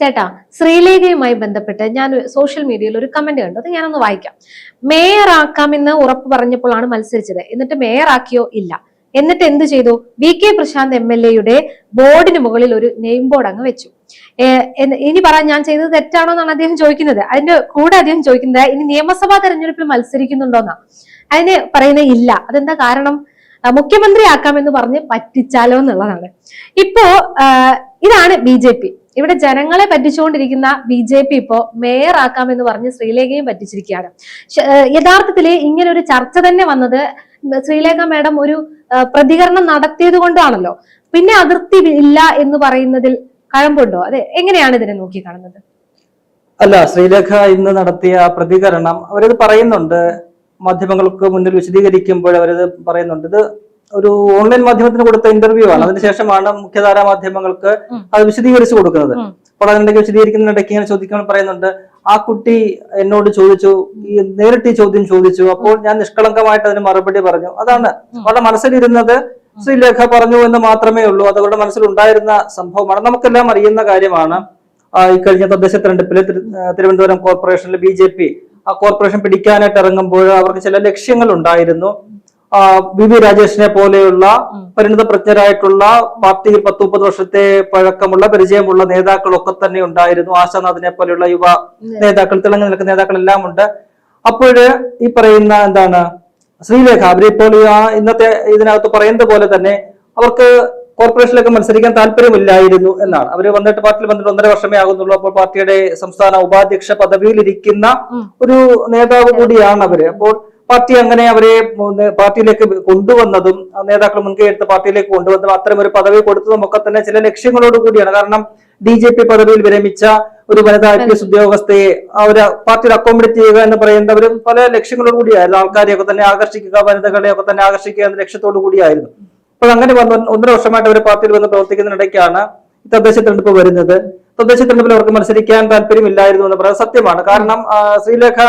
ചേട്ടാ ശ്രീലേഖയുമായി ബന്ധപ്പെട്ട് ഞാൻ സോഷ്യൽ മീഡിയയിൽ ഒരു കമന്റ് കണ്ടു. അത് ഞാനൊന്ന് വായിക്കാം. മേയർ ആക്കാമെന്ന് ഉറപ്പ് പറഞ്ഞപ്പോഴാണ് മത്സരിച്ചത്. എന്നിട്ട് മേയർ ആക്കിയോ ഇല്ല. എന്നിട്ട് എന്ത് ചെയ്തു? V K Prashanth M L എയുടെ ബോർഡിന് മുകളിൽ ഒരു നെയിം ബോർഡ് അങ്ങ് വെച്ചു. ഇനി പറയാൻ ഞാൻ ചെയ്തത് തെറ്റാണോ എന്നാണ് അദ്ദേഹം ചോദിക്കുന്നത്. അതിന്റെ കൂടെ അദ്ദേഹം ചോദിക്കുന്നത് ഇനി നിയമസഭാ തെരഞ്ഞെടുപ്പിൽ മത്സരിക്കുന്നുണ്ടോന്നാ. അതിന് പറയുന്നത് ഇല്ല. അതെന്താ കാരണം? മുഖ്യമന്ത്രി ആക്കാമെന്ന് പറഞ്ഞ് പറ്റിച്ചാലോ എന്നുള്ളതാണ്. ഇപ്പോ ഇതാണ് ബി ജെ പി. ഇവിടെ ജനങ്ങളെ പറ്റിച്ചുകൊണ്ടിരിക്കുന്ന ബി ജെ പി ഇപ്പോ മേയർ ആക്കാമെന്ന് പറഞ്ഞ് ശ്രീലേഖയും പറ്റിച്ചിരിക്കുകയാണ്. യഥാർത്ഥത്തിൽ ഇങ്ങനെ ഒരു ചർച്ച തന്നെ വന്നത് ശ്രീലേഖ മാഡം ഒരു പ്രതികരണം നടത്തിയത് കൊണ്ടാണല്ലോ. പിന്നെ അതിർത്തി ഇല്ല എന്ന് പറയുന്നതിൽ കഴമ്പുണ്ടോ? അതെ എങ്ങനെയാണ് ഇതിനെ നോക്കി കാണുന്നത്? അല്ല ശ്രീലേഖ ഇന്ന് നടത്തിയ പ്രതികരണം അവരത് പറയുന്നുണ്ട്. മാധ്യമങ്ങൾക്ക് മുന്നിൽ വിശദീകരിക്കുമ്പോൾ അവരത് പറയുന്നുണ്ട്. ഇത് ഒരു ഓൺലൈൻ മാധ്യമത്തിന് കൊടുത്ത ഇന്റർവ്യൂ ആണ്. അതിനുശേഷമാണ് മുഖ്യധാരാ മാധ്യമങ്ങൾക്ക്. അത് വിശദീകരിച്ചു കൊടുക്കുന്നത്. അപ്പോൾ അതിനിടയ്ക്ക് വിശദീകരിക്കുന്നതിനിടയ്ക്ക് ഇങ്ങനെ ചോദിക്കുമ്പോൾ പറയുന്നുണ്ട്. ആ കുട്ടി എന്നോട് ചോദിച്ചു ഈ നേരിട്ട് ഈ ചോദ്യം ചോദിച്ചു. അപ്പോൾ ഞാൻ നിഷ്കളങ്കമായിട്ട് അതിന് മറുപടി പറഞ്ഞു. അതാണ്. അവരുടെ മനസ്സിലിരുന്നത് ശ്രീലേഖ പറഞ്ഞു എന്ന് മാത്രമേ ഉള്ളൂ. അത് അവരുടെ മനസ്സിൽ ഉണ്ടായിരുന്ന സംഭവമാണ്. നമുക്കെല്ലാം അറിയുന്ന കാര്യമാണ്. ഈ കഴിഞ്ഞ തദ്ദേശ തെരഞ്ഞെടുപ്പിൽ തിരുവനന്തപുരം കോർപ്പറേഷനിൽ ബി ജെ പി ആ കോർപ്പറേഷൻ പിടിക്കാനായിട്ട് ഇറങ്ങുമ്പോൾ അവർക്ക് ചില ലക്ഷ്യങ്ങൾ ഉണ്ടായിരുന്നു. വി വി രാജേഷിനെ പോലെയുള്ള. പരിണിത പ്രജ്ഞരായിട്ടുള്ള പാർട്ടിയിൽ പത്ത് മുപ്പത് വർഷത്തെ പഴക്കമുള്ള പരിചയമുള്ള നേതാക്കളൊക്കെ തന്നെ ഉണ്ടായിരുന്നു. ആശാനാഥിനെ പോലെയുള്ള യുവ നേതാക്കൾ തിളങ്ങി നിൽക്കുന്ന നേതാക്കളെല്ലാം ഉണ്ട്. അപ്പോഴ് ഈ പറയുന്ന എന്താണ് ശ്രീലേഖ അവരിപ്പോൾ ഇപ്പോൾ ഇന്നത്തെ ഇതിനകത്ത് പറയുന്നത് പോലെ തന്നെ അവർക്ക് കോർപ്പറേഷനിലൊക്കെ മത്സരിക്കാൻ താല്പര്യമില്ലായിരുന്നു എന്നാണ്. അവർ വന്നിട്ട് പാർട്ടിയിൽ വന്നിട്ട് ഒന്നര വർഷമേ ആകുന്നുള്ളൂ. അപ്പോൾ പാർട്ടിയുടെ സംസ്ഥാന ഉപാധ്യക്ഷ പദവിയിൽ ഇരിക്കുന്ന ഒരു നേതാവ് കൂടിയാണ് അവർ. അപ്പോൾ പാർട്ടി അങ്ങനെ അവരെ പാർട്ടിയിലേക്ക് കൊണ്ടുവന്നതും നേതാക്കൾ മുൻകൈ എടുത്ത് പാർട്ടിയിലേക്ക് കൊണ്ടുവന്നതും അത്തരം ഒരു പദവി കൊടുത്തതും ഒക്കെ തന്നെ ചില ലക്ഷ്യങ്ങളോട് കൂടിയാണ്. കാരണം ഡി ജെ പി പദവിയിൽ വിരമിച്ച ഒരു വനിതാ ഐ പി എസ് ഉദ്യോഗസ്ഥയെ അവർ പാർട്ടിയിൽ അക്കോമഡേറ്റ് ചെയ്യുക എന്ന് പറയുന്നവരും പല ലക്ഷ്യങ്ങളോട് കൂടിയായിരുന്നു. ആൾക്കാരെയൊക്കെ തന്നെ ആകർഷിക്കുക വനിതകളെയൊക്കെ തന്നെ ആകർഷിക്കുക എന്ന ലക്ഷ്യത്തോടു കൂടിയായിരുന്നു. അപ്പോൾ അങ്ങനെ വന്ന് ഒന്നര വർഷമായിട്ട് അവർ പാർട്ടിയിൽ വന്ന് പ്രവർത്തിക്കുന്നതിനിടയ്ക്കാണ് തദ്ദേശ തെരഞ്ഞെടുപ്പ് വരുന്നത്. തദ്ദേശ തെരഞ്ഞെടുപ്പിൽ അവർക്ക് മത്സരിക്കാൻ താല്പര്യമില്ലായിരുന്നു എന്ന് പറയുന്നത് സത്യമാണ്. കാരണം ശ്രീലേഖ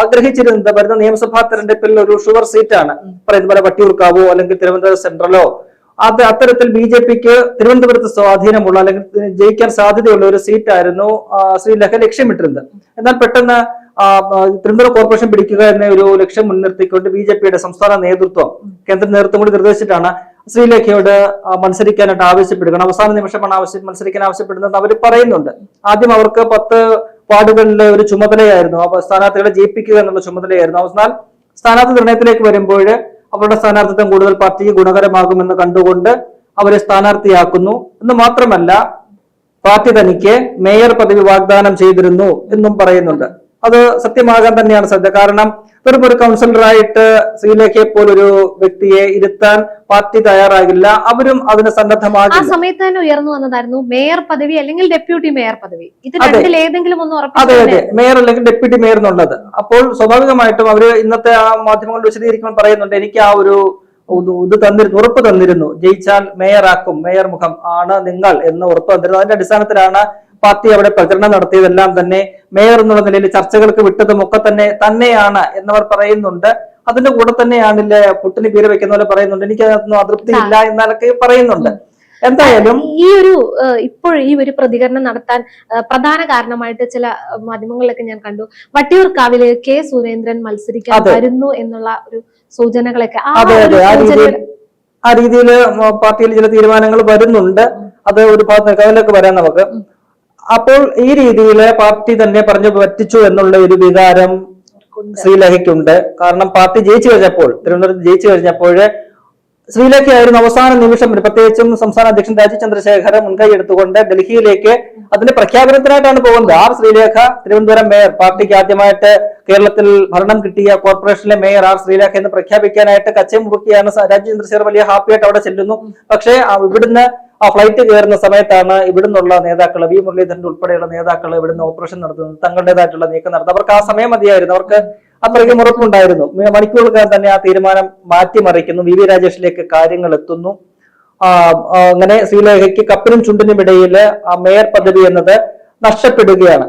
ആഗ്രഹിച്ചിരുന്നത് വരുന്ന നിയമസഭാ തെരഞ്ഞെടുപ്പിൽ ഒരു ഷുവർ സീറ്റാണ്. പറയുന്ന പോലെ വട്ടിയൂർക്കാവോ അല്ലെങ്കിൽ തിരുവനന്തപുരം സെൻട്രലോ. അത് അത്തരത്തിൽ ബി ജെ പിക്ക് തിരുവനന്തപുരത്ത് സ്വാധീനമുള്ള അല്ലെങ്കിൽ ജയിക്കാൻ സാധ്യതയുള്ള ഒരു സീറ്റായിരുന്നു ശ്രീലേഖ ലക്ഷ്യമിട്ടിരുന്നത്. എന്നാൽ പെട്ടെന്ന് തിരുവനന്തപുരം കോർപ്പറേഷൻ പിടിക്കുക എന്ന ഒരു ലക്ഷ്യം മുൻനിർത്തിക്കൊണ്ട് ബി ജെ പിയുടെ സംസ്ഥാന നേതൃത്വം കേന്ദ്ര നേതൃത്വം കൂടി നിർദ്ദേശിച്ചിട്ടാണ് ശ്രീലേഖയോട് മത്സരിക്കാനായിട്ട് ആവശ്യപ്പെടുകയാണ്. അവസാന നിമിഷമാണ് ആവശ്യം മത്സരിക്കാൻ ആവശ്യപ്പെടുന്നത് അവർ പറയുന്നുണ്ട്. ആദ്യം അവർക്ക് പത്ത് വാർഡുകളിലെ ഒരു ചുമതലയായിരുന്നു. അപ്പൊ സ്ഥാനാർത്ഥികളെ ജയിപ്പിക്കുക എന്നുള്ള ചുമതലയായിരുന്നു. അവസാനം സ്ഥാനാർത്ഥി നിർണയത്തിലേക്ക് വരുമ്പോൾ അവരുടെ സ്ഥാനാർത്ഥിത്വം കൂടുതൽ പാർട്ടിക്ക് ഗുണകരമാകുമെന്ന് കണ്ടുകൊണ്ട് അവരെ സ്ഥാനാർത്ഥിയാക്കുന്നു. എന്ന് മാത്രമല്ല പാർട്ടി തനിക്ക് മേയർ പദവി വാഗ്ദാനം ചെയ്തിരുന്നു എന്നും പറയുന്നുണ്ട്. അത് സത്യമാകാൻ തന്നെയാണ് സാധ്യത കാരണം വെറും ഒരു കൗൺസിലറായിട്ട് ശ്രീലേഖയെ പോലൊരു വ്യക്തിയെ ഇരുത്താൻ പാർട്ടി തയ്യാറാകില്ല. അവരും അതിന് ആ സന്നദ്ധമാകില്ല സമയത്ത് തന്നെ ഉയർന്നു വന്നതായിരുന്നു മേയർ പദവി അല്ലെങ്കിൽ ഡെപ്യൂട്ടി മേയർ പദവി. ഇത്. രണ്ടിൽ ഏതെങ്കിലും ഒന്ന് അതെ അതെ. മേയർ അല്ലെങ്കിൽ ഡെപ്യൂട്ടി മേയർ എന്നുള്ളത്. അപ്പോൾ സ്വാഭാവികമായിട്ടും അവർ ഇന്നത്തെ ആ മാധ്യമങ്ങൾ വിശദീകരിക്കുമ്പോൾ പറയുന്നുണ്ട് എനിക്ക് ആ ഒരു ഇത് ഇത് തന്നിരുന്നു ഉറപ്പ് തന്നിരുന്നു. ജയിച്ചാൽ മേയറാക്കും മേയർ മുഖം ആണ് നിങ്ങൾ എന്ന് ഉറപ്പ് തന്നിരുന്നു അതിന്റെ അടിസ്ഥാനത്തിലാണ് പാർട്ടി അവിടെ പ്രചരണം നടത്തിയതെല്ലാം തന്നെ മേയർ എന്നുള്ള നിലയിൽ ചർച്ചകൾക്ക് വിട്ടതും ഒക്കെ തന്നെ തന്നെയാണ് എന്നവർ പറയുന്നുണ്ട്. അതിന്റെ കൂടെ തന്നെയാണല്ലേ പുട്ടിന് പേര് വെക്കുന്ന പോലെ പറയുന്നുണ്ട്. എനിക്ക് അതിനൊന്നും അതൃപ്തി ഇല്ല എന്നാലൊക്കെ പറയുന്നുണ്ട്. എന്തായാലും ഈ ഒരു ഇപ്പോൾ ഈ ഒരു പ്രതികരണം നടത്താൻ പ്രധാന കാരണമായിട്ട് ചില മാധ്യമങ്ങളിലൊക്കെ ഞാൻ കണ്ടു. വട്ടിയൂർക്കാവിൽ കെ സുരേന്ദ്രൻ മത്സരിക്കാൻ. വരുന്നു എന്നുള്ള ഒരു സൂചനകളൊക്കെ. ആ രീതിയിൽ ആ രീതിയിൽ പാർട്ടിയിൽ ചില തീരുമാനങ്ങൾ വരുന്നുണ്ട്. അത് ഒരു ഭാഗത്ത് അതിലേക്ക് വരാം നമുക്ക്. അപ്പോൾ ഈ രീതിയിൽ പാർട്ടി തന്നെ പറഞ്ഞു പറ്റിച്ചു എന്നുള്ള ഒരു വികാരം ശ്രീലഹയ്ക്കുണ്ട്. കാരണം പാർട്ടി ജയിച്ചു കഴിഞ്ഞപ്പോൾ തിരുവനന്തപുരത്ത് ജയിച്ചു കഴിഞ്ഞപ്പോൾ ശ്രീലേഖയായിരുന്നു അവസാന നിമിഷം പ്രത്യേകിച്ചും സംസ്ഥാന അധ്യക്ഷൻ രാജീവ് ചന്ദ്രശേഖരൻ മുൻകൈ എടുത്തുകൊണ്ട് ഡൽഹിയിലേക്ക് അതിന്റെ പ്രഖ്യാപനത്തിനായിട്ടാണ് പോകുന്നത്. ആർ. ശ്രീലേഖ തിരുവനന്തപുരം മേയർ പാർട്ടിക്ക് ആദ്യമായിട്ട് കേരളത്തിൽ ഭരണം കിട്ടിയ കോർപ്പറേഷനിലെ മേയർ ആർ. ശ്രീലേഖ എന്ന് പ്രഖ്യാപിക്കാനായിട്ട് കച്ചേ മുറുക്കിയാണ് രാജി ചന്ദ്രശേഖർ വലിയ ഹാപ്പിയായിട്ട് അവിടെ ചെല്ലുന്നു. പക്ഷേ ഇവിടുന്ന് ആ ഫ്ലൈറ്റ് കയറുന്ന സമയത്താണ് ഇവിടുന്നുള്ള നേതാക്കൾ വി. മുരളീധരൻ ഉൾപ്പെടെയുള്ള നേതാക്കൾ ഇവിടുന്ന് ഓപ്പറേഷൻ നടത്തുന്നത് തങ്ങളുടേതായിട്ടുള്ള നീക്കം നടത്തുന്നത്. അവർക്ക് ആ സമയം മതിയായിരുന്നു. അവർക്ക് അത്രയ്ക്കും ഉറപ്പുണ്ടായിരുന്നു. മ- മണിക്കൂറുകൾ തന്നെ ആ തീരുമാനം മാറ്റിമറിക്കുന്നു. വി. വി. രാജേഷിലേക്ക് കാര്യങ്ങൾ എത്തുന്നു. അങ്ങനെ ശ്രീലേഖയ്ക്ക് കപ്പിനും ചുണ്ടിനും ഇടയിൽ മേയർ പദവി എന്നത് നഷ്ടപ്പെടുകയാണ്.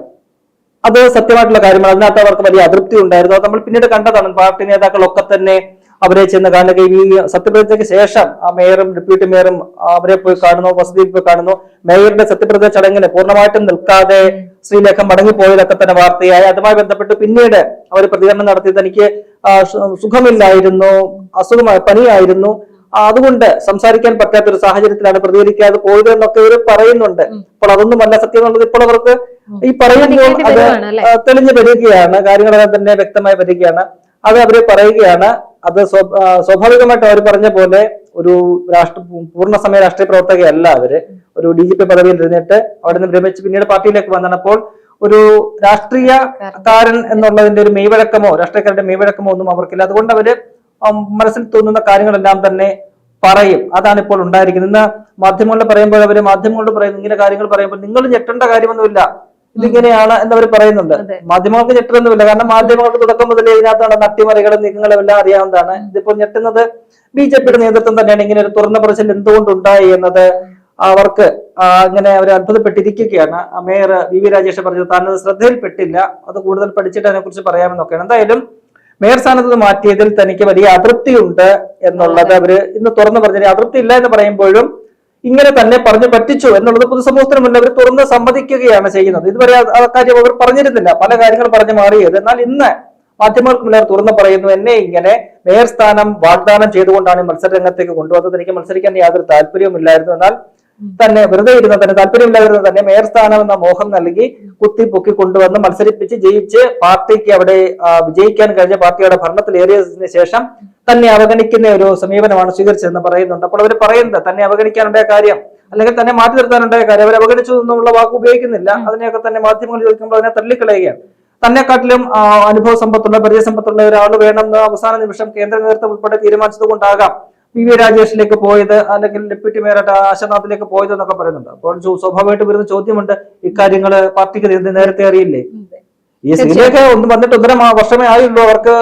അത് സത്യമായിട്ടുള്ള കാര്യമാണ്. അതിനകത്ത് അവർക്ക് വലിയ അതൃപ്തി ഉണ്ടായിരുന്നു. അത് നമ്മൾ പിന്നീട് കണ്ടതാണ്. പാർട്ടി നേതാക്കളൊക്കെ തന്നെ അവരെ ചെന്ന് കാണുകയും ഈ സത്യപ്രതിജ്ഞയ്ക്ക് ശേഷം ആ മേയറും ഡെപ്യൂട്ടി മേയറും അവരെ പോയി കാണുന്നു വസതിയിൽ പോയി കാണുന്നു. മേയറുടെ സത്യപ്രതിജ്ഞ ചടങ്ങിന് പൂർണമായിട്ടും നിൽക്കാതെ ശ്രീലേഖ മടങ്ങിപ്പോയതൊക്കെ തന്നെ വാർത്തയായി. അതുമായി ബന്ധപ്പെട്ട് പിന്നീട് അവർ പ്രതികരണം നടത്തി തനിക്ക് സുഖമില്ലായിരുന്നു അസുഖമായി പനിയായിരുന്നു. അതുകൊണ്ട് സംസാരിക്കാൻ പറ്റാത്ത ഒരു സാഹചര്യത്തിലാണ് പ്രതികരിക്കാതെ പോയത് എന്നൊക്കെ ഇവർ പറയുന്നുണ്ട്. അപ്പോൾ അതൊന്നുമല്ല സത്യം എന്നുള്ളത് ഇപ്പോൾ അവർക്ക് ഈ പറയുമ്പോൾ അത് തെളിഞ്ഞു വരികയാണ് കാര്യങ്ങളെല്ലാം തന്നെ വ്യക്തമായി വരികയാണ്. അത് അവർ പറയുകയാണ്. അത് സ്വാഭാവികമായിട്ട് അവർ പറഞ്ഞ പോലെ ഒരു രാഷ്ട്ര പൂർണസമയ രാഷ്ട്രീയ പ്രവർത്തകയല്ല അവർ. ഒരു ഡി ജി പി പദവിയിൽ ഇരുന്നിട്ട് അവിടെ നിന്ന് വിരമിച്ച് പിന്നീട് പാർട്ടിയിലേക്ക് വന്നപ്പോൾ ഒരു രാഷ്ട്രീയക്കാരൻ എന്നുള്ളതിന്റെ ഒരു മെയ്വഴക്കമോ രാഷ്ട്രീയക്കാരുടെ മെയ്വഴക്കമോ ഒന്നും അവർക്കില്ല. അതുകൊണ്ട് അവർ മനസ്സിൽ തോന്നുന്ന കാര്യങ്ങളെല്ലാം തന്നെ പറയും. അതാണ് ഇപ്പോൾ ഉണ്ടായിരിക്കുന്നത്. ഇന്ന് മാധ്യമങ്ങളിൽ പറയുമ്പോൾ അവർ മാധ്യമങ്ങളോട് പറയുന്നു ഇങ്ങനെ കാര്യങ്ങൾ പറയുമ്പോൾ നിങ്ങൾ ഞെട്ടേണ്ട കാര്യമൊന്നുമില്ല. ഇതിങ്ങനെയാണ് എന്നവർ പറയുന്നുണ്ട്. മാധ്യമങ്ങൾക്ക് ഞെട്ടലൊന്നുമില്ല. കാരണം മാധ്യമങ്ങൾക്ക് തുടക്കം മുതലേ ഇതിനകത്താണ് നട്ടിമറികളും നീക്കങ്ങളും എല്ലാം അറിയാവുന്നതാണ്. ഇതിപ്പോൾ ഞെട്ടുന്നത് ബി ജെ പിയുടെ നേതൃത്വം തന്നെയാണ്. ഇങ്ങനെ ഒരു തുറന്ന പ്രശ്നം എന്തുകൊണ്ടുണ്ടായി എന്നത് അവർക്ക് അങ്ങനെ ഇങ്ങനെ അവർ അത്ഭുതപ്പെട്ടിരിക്കുകയാണ്. മേയർ വി വി രാജേഷ് പറഞ്ഞത് താൻ അത് ശ്രദ്ധയിൽപ്പെട്ടില്ല. അത് കൂടുതൽ പഠിച്ചിട്ട് അതിനെ കുറിച്ച് പറയാമെന്നൊക്കെയാണ്. എന്തായാലും മേയർ സ്ഥാനത്ത് മാറ്റിയതിൽ തനിക്ക് വലിയ അതൃപ്തിയുണ്ട് എന്നുള്ളത് അവർ ഇന്ന് തുറന്നു പറഞ്ഞ അതൃപ്തി ഇല്ല എന്ന് പറയുമ്പോഴും ഇങ്ങനെ തന്നെ പറഞ്ഞു പറ്റിച്ചു എന്നുള്ളത് പൊതുസമൂഹത്തിന് മുന്നിൽ അവർ തുറന്ന് സമ്മതിക്കുകയാണ് ചെയ്യുന്നത്. ഇതുവരെ ആ- കാര്യം അവർ പറഞ്ഞിരുന്നില്ല. പല കാര്യങ്ങൾ പറഞ്ഞു മാറിയത്. എന്നാൽ ഇന്ന് മാധ്യമങ്ങൾക്ക് മുന്നിൽ തുറന്നു പറയുന്നു എന്നെ ഇങ്ങനെ മേയർ സ്ഥാനം വാഗ്ദാനം ചെയ്തുകൊണ്ടാണ് മത്സര രംഗത്തേക്ക് കൊണ്ടുവന്നത്. എനിക്ക് മത്സരിക്കാൻ യാതൊരു താല്പര്യവുമില്ലായിരുന്നു. എന്നാൽ തന്നെ വെറുതെ ഇരുന്ന തന്നെ താല്പര്യമില്ലാതിരുന്ന തന്നെ മേയർ സ്ഥാനം എന്ന മോഹം നൽകി കുത്തി പൊക്കി കൊണ്ടുവന്ന് മത്സരിപ്പിച്ച് ജയിച്ച് പാർട്ടിക്ക് അവിടെ വിജയിക്കാൻ കഴിഞ്ഞ പാർട്ടിയുടെ ഭരണത്തിലേറിയതിനു ശേഷം തന്നെ അവഗണിക്കുന്ന ഒരു സമീപനമാണ് സ്വീകരിച്ചതെന്ന് പറയുന്നുണ്ട്. അപ്പോൾ അവർ പറയുന്നത് തന്നെ അവഗണിക്കാനുണ്ടായ കാര്യം അല്ലെങ്കിൽ തന്നെ മാറ്റി നിർത്താനുണ്ടായ കാര്യം അവർ അവഗണിച്ചു എന്നുള്ള വാക്ക് ഉപയോഗിക്കുന്നില്ല. അതിനെയൊക്കെ തന്നെ മാധ്യമങ്ങൾ ചോദിക്കുമ്പോൾ അതിനെ തള്ളിക്കളയുകയാണ്. തന്നെക്കാട്ടിലും അനുഭവ സമ്പത്തുള്ള പരിചയ സമ്പത്തുള്ള ഒരാൾ വേണമെന്ന് അവസാന നിമിഷം കേന്ദ്ര നേതൃത്വം ഉൾപ്പെടെ തീരുമാനിച്ചത് കൊണ്ടാകാം പി വി രാജേഷിലേക്ക് പോയത് അല്ലെങ്കിൽ ഡെപ്യൂട്ടി മേയറായിട്ട് ആശാനാഥിലേക്ക് പോയത് എന്നൊക്കെ പറയുന്നുണ്ട്. അപ്പോൾ സ്വാഭാവികമായിട്ട് വരുന്ന ചോദ്യമുണ്ട് ഇക്കാര്യങ്ങൾ പാർട്ടിക്ക് നേരത്തെ അറിയില്ലേ? ഈ സ്ത്രീയൊക്കെ ഒന്ന് വന്നിട്ട് ഒന്നര വർഷമേ ആയുള്ളൂ. അവർക്ക്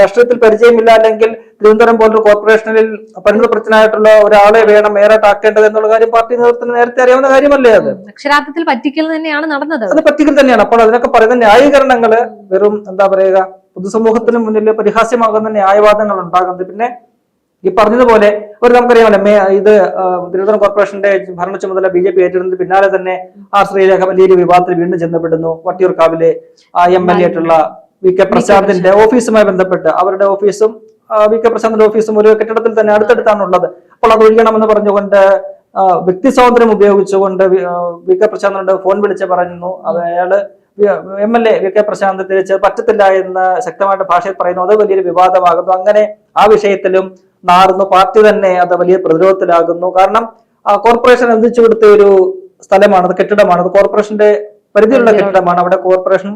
രാഷ്ട്രീയത്തിൽ പരിചയമില്ല അല്ലെങ്കിൽ തിരുവനന്തപുരം പോലൊരു കോർപ്പറേഷനിൽ പരിണിതപ്രജ്ഞനായിട്ടുള്ള ഒരാളെ വേണം മേയറായിട്ട് ആക്കേണ്ടത് എന്നുള്ള കാര്യം പാർട്ടി നേതൃത്വത്തിന് നേരത്തെ അറിയാവുന്ന കാര്യമല്ലേ അത്? അക്ഷരാർത്ഥത്തിൽ പറ്റിക്കൽ തന്നെയാണ് നടന്നത് അത്. പറ്റിക്കൽ തന്നെയാണ്. അപ്പോൾ അതിനൊക്കെ പറയുന്ന ന്യായീകരണങ്ങൾ വെറും എന്താ പറയുക പൊതുസമൂഹത്തിന് മുന്നിൽ പരിഹാസ്യമാകുന്ന ന്യായവാദങ്ങൾ ഉണ്ടാകുന്നത്. പിന്നെ ഈ പറഞ്ഞതുപോലെ ഒരു നമുക്കറിയാമല്ലോ മേ ഇത് തിരുവനന്തപുരം കോർപ്പറേഷന്റെ ഭരണ ചുമതല ബി ജെ പി ഏറ്റെടുത്തതിന് പിന്നാലെ തന്നെ ആ ശ്രീരേഖ വലിയൊരു വിവാദത്തിൽ വീണ്ടും ചെന്നപ്പെടുന്നു. വട്ടിയൂർക്കാവിലെ ആ എം എൽ എ ആയിട്ടുള്ള വി കെ പ്രശാന്തിന്റെ ഓഫീസുമായി ബന്ധപ്പെട്ട് അവരുടെ ഓഫീസും വി കെ പ്രശാന്തിന്റെ ഓഫീസും ഒരു കെട്ടിടത്തിൽ തന്നെ അടുത്തടുത്താണ് ഉള്ളത്. അപ്പോൾ അത് ഒഴിയണമെന്ന് പറഞ്ഞുകൊണ്ട് വ്യക്തി സ്വാതന്ത്ര്യം ഉപയോഗിച്ചുകൊണ്ട് വി- കെ പ്രശാന്തിനോട് ഫോൺ വിളിച്ച് പറയുന്നു. അയാൾ M L A V K Prashanth തിരിച്ച് പറ്റത്തില്ല എന്ന് ശക്തമായിട്ട് ഭാഷയിൽ പറയുന്നു. അത് വലിയൊരു വിവാദമാകുന്നു. അങ്ങനെ ആ വിഷയത്തിലും നാറുന്നു പാർട്ടി തന്നെ അത് വലിയ പ്രതിരോധത്തിലാകുന്നു. കാരണം കോർപ്പറേഷൻ എന്തിച്ചു കൊടുത്ത ഒരു സ്ഥലമാണ് അത് കെട്ടിടമാണ്. അത് കോർപ്പറേഷന്റെ പരിധിയിലുള്ള കെട്ടിടമാണ്. അവിടെ കോർപ്പറേഷൻ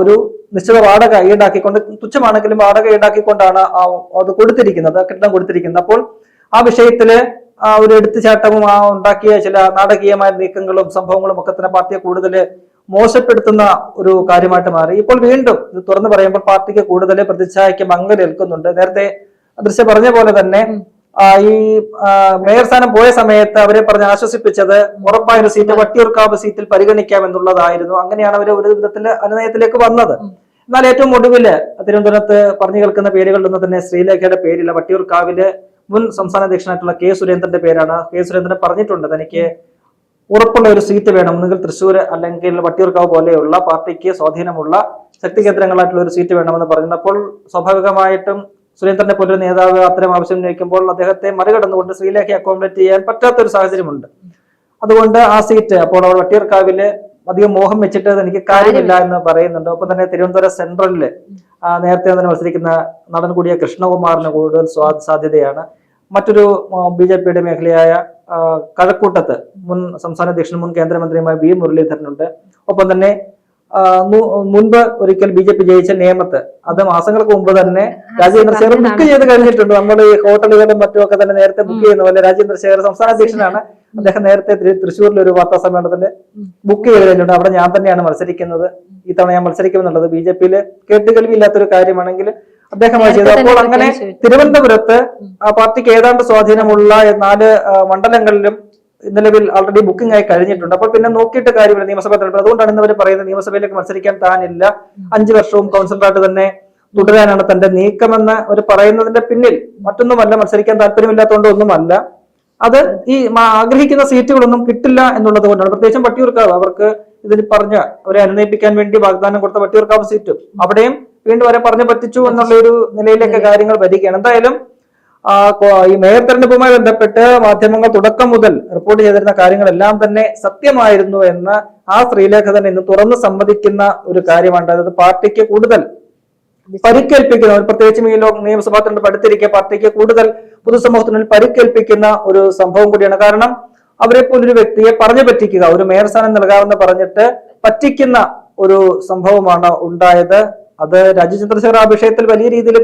ഒരു നിശ്ചിത വാടക ഈടാക്കിക്കൊണ്ട് തുച്ഛമാണെങ്കിലും വാടക ഈടാക്കിക്കൊണ്ടാണ് അത് കൊടുത്തിരിക്കുന്നത് കെട്ടിടം കൊടുത്തിരിക്കുന്നത്. അപ്പോൾ ആ വിഷയത്തിൽ ആ ഒരു എടുത്തുചാട്ടവും ആ ഉണ്ടാക്കിയ ചില നാടകീയമായ നീക്കങ്ങളും സംഭവങ്ങളും ഒക്കെ തന്നെ പാർട്ടിയെ കൂടുതൽ മോശപ്പെടുത്തുന്ന ഒരു കാര്യമായിട്ട് മാറി. ഇപ്പോൾ വീണ്ടും ഇത് തുറന്നു പറയുമ്പോൾ പാർട്ടിക്ക് കൂടുതൽ പ്രതിച്ഛായക്ക് മങ്ങലേൽക്കുന്നുണ്ട്. നേരത്തെ ദൃശ്യ പറഞ്ഞ പോലെ തന്നെ ഈ മേയർ സ്ഥാനം പോയ സമയത്ത് അവരെ പറഞ്ഞ് ആശ്വസിപ്പിച്ചത് ഉറപ്പായ ഒരു സീറ്റ് വട്ടിയൂർക്കാവ് സീറ്റിൽ പരിഗണിക്കാം എന്നുള്ളതായിരുന്നു. അങ്ങനെയാണ് അവർ ഒരു വിധത്തിൽ അനുനയത്തിലേക്ക് വന്നത്. എന്നാൽ ഏറ്റവും ഒടുവിൽ തിരുവനന്തപുരത്ത് പറഞ്ഞു കേൾക്കുന്ന പേരുകളിലൊന്നും തന്നെ ശ്രീലേഖയുടെ പേരില്ല വട്ടിയൂർക്കാവിൽ മുൻ സംസ്ഥാന അധ്യക്ഷനായിട്ടുള്ള കെ സുരേന്ദ്രന്റെ പേരാണ്. കെ സുരേന്ദ്രൻ പറഞ്ഞിട്ടുണ്ട് തനിക്ക് ഉറപ്പുള്ള ഒരു സീറ്റ് വേണം. ഒന്നുകിൽ തൃശ്ശൂർ അല്ലെങ്കിൽ വട്ടിയൂർക്കാവ് പോലെയുള്ള പാർട്ടിക്ക് സ്വാധീനമുള്ള ശക്തി കേന്ദ്രങ്ങളായിട്ടുള്ള ഒരു സീറ്റ് വേണമെന്ന് പറഞ്ഞപ്പോൾ സ്വാഭാവികമായിട്ടും സുരേന്ദ്രനെ പോലൊരു നേതാവ് അത്തരം ആവശ്യം ഉന്നയിക്കുമ്പോൾ അദ്ദേഹത്തെ മറികടന്നുകൊണ്ട് ശ്രീലേഖയെ അക്കോമഡേറ്റ് ചെയ്യാൻ പറ്റാത്ത ഒരു സാഹചര്യമുണ്ട്. അതുകൊണ്ട് ആ സീറ്റ് അപ്പോൾ അവർ വട്ടിയൂർക്കാവിൽ അധികം മോഹം വെച്ചിട്ട് എനിക്ക് കാര്യമില്ല എന്ന് പറയുന്നുണ്ട്. ഒപ്പം തന്നെ തിരുവനന്തപുരം സെൻട്രലിൽ നേരത്തെ തന്നെ മത്സരിക്കുന്ന നടൻ കൂടിയ കൃഷ്ണകുമാറിന് കൂടുതൽ സ്വാ- സാധ്യതയാണ്. മറ്റൊരു ബി ജെ പിയുടെ മേഖലയായ കഴക്കൂട്ടത്ത് മുൻ സംസ്ഥാന അധ്യക്ഷനും മുൻ കേന്ദ്രമന്ത്രിയുമായ വി മുരളീധരനുണ്ട്. ഒപ്പം തന്നെ മുൻപ് ഒരിക്കൽ ബി ജെ പി ജയിച്ച നിയമത്ത് അത് മാസങ്ങൾക്ക് മുമ്പ് തന്നെ രാജേന്ദ്ര ശേഖർ ബുക്ക് ചെയ്ത് കഴിഞ്ഞിട്ടുണ്ട്. നമ്മൾ ഈ ഹോട്ടലുകളും മറ്റും ഒക്കെ തന്നെ നേരത്തെ ബുക്ക് ചെയ്യുന്ന പോലെ രാജേന്ദ്ര ശേഖർ സംസ്ഥാന അധ്യക്ഷനാണ്. അദ്ദേഹം നേരത്തെ തൃശ്ശൂരിൽ ഒരു വാർത്താ സമ്മേളനത്തിൽ ബുക്ക് ചെയ്ത് കഴിഞ്ഞിട്ടുണ്ട്. അവിടെ ഞാൻ തന്നെയാണ് മത്സരിക്കുന്നത്. ഇത്തവണ ഞാൻ മത്സരിക്കുമെന്നുള്ളത് ബി ജെ പിയിൽ കേട്ടുകേൾവിയില്ലാത്തൊരു കാര്യമാണെങ്കിൽ അദ്ദേഹം ചെയ്തത് അപ്പോൾ അങ്ങനെ തിരുവനന്തപുരത്ത് ആ പാർട്ടിക്ക് ഏതാണ്ട് സ്വാധീനമുള്ള നാല് മണ്ഡലങ്ങളിലും നിലവിൽ ഓൾറെഡി ബുക്കിംഗ് ആയി കഴിഞ്ഞിട്ടുണ്ട്. അപ്പൊ പിന്നെ നോക്കിയിട്ട് കാര്യമില്ല നിയമസഭ തെരഞ്ഞെടുപ്പ് അതുകൊണ്ടാണ് ഇന്നവര് പറയുന്നത് നിയമസഭയിലേക്ക് മത്സരിക്കാൻ താനില്ല. അഞ്ചു വർഷവും കൗൺസിലറായിട്ട് തന്നെ തുടരാനാണ് തന്റെ നീക്കമെന്ന് അവർ പറയുന്നതിന്റെ പിന്നിൽ മറ്റൊന്നുമല്ല മത്സരിക്കാൻ താല്പര്യമില്ലാത്തതുകൊണ്ട് ഒന്നുമല്ല. അത് ഈ ആഗ്രഹിക്കുന്ന സീറ്റുകളൊന്നും കിട്ടില്ല എന്നുള്ളത് കൊണ്ടാണ്. പ്രത്യേകിച്ചും വട്ടിയൂർക്കാവ് അവർക്ക് ഇതിൽ പറഞ്ഞ അവരെ അനുനയിപ്പിക്കാൻ വേണ്ടി വാഗ്ദാനം കൊടുത്ത വട്ടിയൂർക്കാവ് സീറ്റും അവിടെയും വീണ്ടും അവരെ പറഞ്ഞു പറ്റിച്ചു എന്നുള്ള ഒരു നിലയിലേക്ക് കാര്യങ്ങൾ വരികയാണ്. എന്തായാലും ഈ മേയർ തെരഞ്ഞെടുപ്പുമായി ബന്ധപ്പെട്ട് മാധ്യമങ്ങൾ തുടക്കം മുതൽ റിപ്പോർട്ട് ചെയ്തിരുന്ന കാര്യങ്ങളെല്ലാം തന്നെ സത്യമായിരുന്നു എന്ന് ആ ശ്രീലേഖ തന്നെ ഇന്ന് തുറന്ന് സമ്മതിക്കുന്ന ഒരു കാര്യമാണ്. അതായത് പാർട്ടിക്ക് കൂടുതൽ പരിക്കേൽപ്പിക്കുന്ന പ്രത്യേകിച്ചും ഈ ലോക നിയമസഭാ തെരഞ്ഞെടുപ്പ് അടുത്തിരിക്കെ പാർട്ടിക്ക് കൂടുതൽ പൊതുസമൂഹത്തിനുള്ളിൽ പരിക്കേൽപ്പിക്കുന്ന ഒരു സംഭവം കൂടിയാണ്. കാരണം അവരെ പോലൊരു വ്യക്തിയെ പറഞ്ഞു പറ്റിക്കുക ഒരു മേയർ സ്ഥാനം നൽകാമെന്ന് പറഞ്ഞിട്ട് പറ്റിക്കുന്ന ഒരു സംഭവമാണ് ഉണ്ടായത്. അത് രാജ്യ ചന്ദ്രശേഖർ ആ വിഷയത്തിൽ വലിയ രീതിയിൽ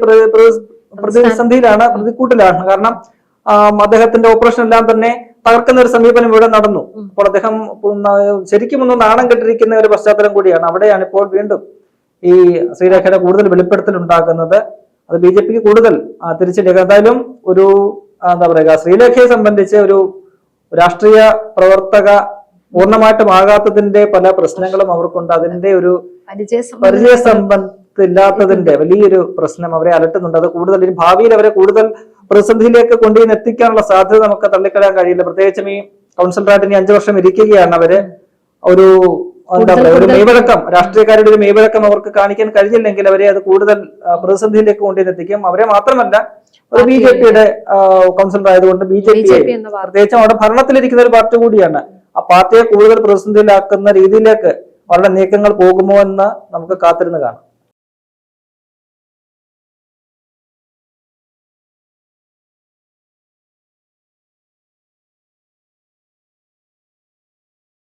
പ്രതിസന്ധിയിലാണ് പ്രതിക്കൂട്ടിലാണ്. കാരണം അദ്ദേഹത്തിന്റെ ഓപ്പറേഷൻ എല്ലാം തന്നെ തകർക്കുന്ന ഒരു സമീപനം ഇവിടെ നടന്നു. അപ്പോൾ അദ്ദേഹം ശരിക്കും ഒന്ന് നാണം കെട്ടിരിക്കുന്ന ഒരു പശ്ചാത്തലം കൂടിയാണ്. അവിടെയാണ് ഇപ്പോൾ വീണ്ടും ഈ ശ്രീരേഖയുടെ കൂടുതൽ വെളിപ്പെടുത്തൽ ഉണ്ടാകുന്നത്. അത് ബി ജെ പിക്ക് കൂടുതൽ ആ, എന്തായാലും ഒരു എന്താ പറയുക ശ്രീലേഖയെ സംബന്ധിച്ച് ഒരു രാഷ്ട്രീയ പ്രവർത്തക പൂർണമായിട്ടും ആകാത്തതിന്റെ പല പ്രശ്നങ്ങളും അവർക്കുണ്ട്. അതിന്റെ ഒരു പരിചയ പരിചയ സമ്പത്തില്ലാത്തതിന്റെ വലിയൊരു പ്രശ്നം അവരെ അലട്ടുന്നുണ്ട്. അത് കൂടുതൽ ഇനി ഭാവിയിൽ അവരെ കൂടുതൽ പ്രതിസന്ധിയിലേക്ക് കൊണ്ടുവന്ന് എത്തിക്കാനുള്ള സാധ്യത നമുക്ക് തള്ളിക്കളയാൻ കഴിയില്ല. പ്രത്യേകിച്ചും ഈ കൗൺസിലറായിട്ട് ഇനി അഞ്ചു വർഷം ഇരിക്കുകയാണ് അവർ. ഒരു എന്താ പറയുക ഒരു മെയ്വഴക്കം രാഷ്ട്രീയക്കാരുടെ ഒരു മെയ്വഴക്കം അവർക്ക് കാണിക്കാൻ കഴിഞ്ഞില്ലെങ്കിൽ അവരെ അത് കൂടുതൽ പ്രതിസന്ധിയിലേക്ക് കൊണ്ടുപോയി എത്തിക്കും. അവരെ മാത്രമല്ല ഒരു ബി ജെ പിയുടെ കൗൺസിലർ ആയതുകൊണ്ട് ബി ജെ പി പ്രത്യേകിച്ചും അവിടെ ഭരണത്തിലിരിക്കുന്ന ഒരു പാർട്ടി കൂടിയാണ്. ആ പാർട്ടിയെ കൂടുതൽ പ്രതിസന്ധിയിലാക്കുന്ന രീതിയിലേക്ക് അവരുടെ നീക്കങ്ങൾ പോകുമോ എന്ന് നമുക്ക് കാത്തിരുന്ന് കാണാം.